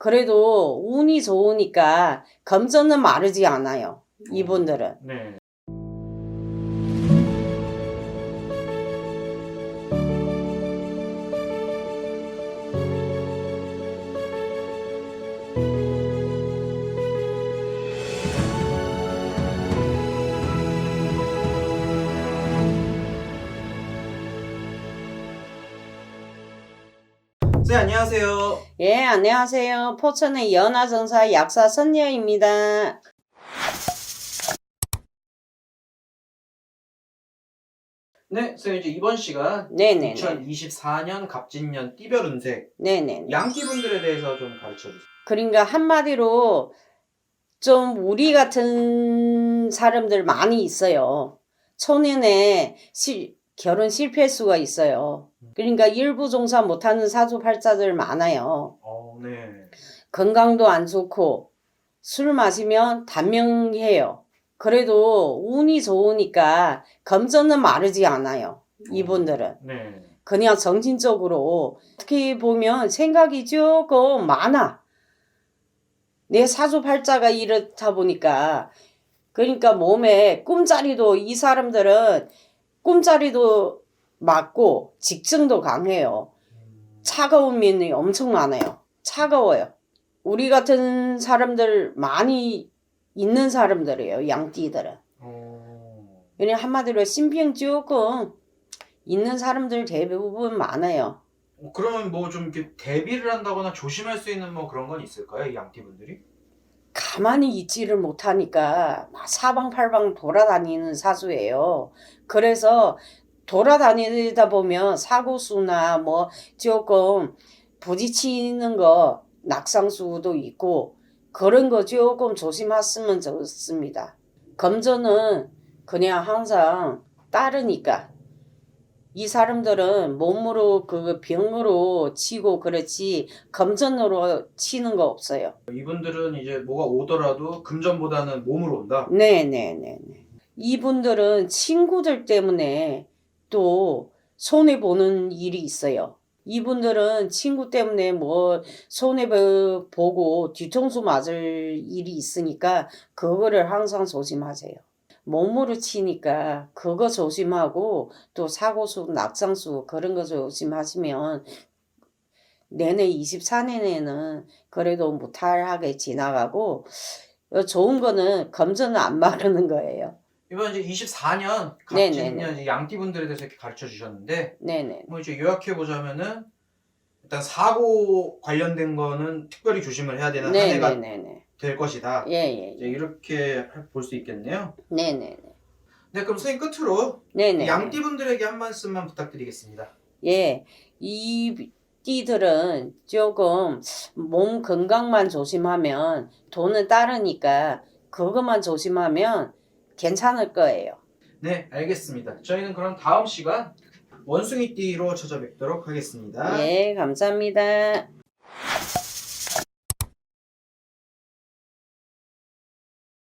그래도 운이 좋으니까 검전은 마르지 않아요. 이분들은. 네. 네, 안녕하세요. 예, 안녕하세요. 포천의 연화정사 약사 선녀입니다. 네, 선생님 이제 이번 시간 네네네. 2024년 갑진년 띠별 운세 네네. 양띠분들에 대해서 좀 가르쳐 주세요. 그러니까 한마디로 좀 우리 같은 사람들 많이 있어요. 초년에 실- 결혼 실패 수가 있어요. 그러니까 일부 종사 못하는 사주팔자들 많아요. 어, 네. 건강도 안 좋고 술 마시면 단명해요. 그래도 운이 좋으니까 검전은 마르지 않아요. 이분들은. 네. 그냥 정신적으로 어떻게 보면 생각이 조금 많아. 내 사주팔자가 이렇다 보니까 그러니까 몸에 꿈자리도 이 사람들은 꿈자리도 맞고 직증도 강해요. 음, 차가운 면이 엄청 많아요. 차가워요. 우리 같은 사람들 많이 있는 사람들이에요. 양띠들은. 어, 그냥 한마디로 신병 조금 있는 사람들 대부분 많아요. 어, 그러면 뭐 좀 이렇게 대비를 한다거나 조심할 수 있는 뭐 그런 건 있을까요? 이 양띠분들이? 가만히 있지를 못하니까 막 사방팔방 돌아다니는 사주예요. 그래서 돌아다니다 보면 사고수나 뭐 조금 부딪히는 거 낙상수도 있고 그런 거 조금 조심했으면 좋습니다. 검전은 그냥 항상 따르니까 이 사람들은 몸으로 그 병으로 치고 그렇지 검전으로 치는 거 없어요. 이분들은 이제 뭐가 오더라도 금전보다는 몸으로 온다. 네네 네. 이분들은 친구들 때문에 또 손해 보는 일이 있어요. 이분들은 친구 때문에 뭐 손해 보고 뒤통수 맞을 일이 있으니까 그거를 항상 조심하세요. 몸으로 치니까 그거 조심하고 또 사고수, 낙상수 그런 거 조심하시면 내내 24년에는 그래도 무탈하게 지나가고 어, 좋은 거는 검전은 안 마르는 거예요. 이번 이제 24년 네네네. 갑진년 이제 양띠분들에 대해서 이렇게 가르쳐 주셨는데 네네. 뭐 이제 요약해 보자면은 일단 사고 관련된 거는 특별히 조심을 해야 되는 한 해가. 될 것이다. 예 예. 이제 이렇게 볼 수 있겠네요. 네 네 네. 네, 그럼 선생님 끝으로 네 네. 양띠분들에게 한 말씀만 부탁드리겠습니다. 예. 이 띠들은 조금 몸 건강만 조심하면 돈은 따르니까 그것만 조심하면 괜찮을 거예요. 네, 알겠습니다. 저희는 그럼 다음 시간 원숭이띠로 찾아뵙도록 하겠습니다. 예, 감사합니다.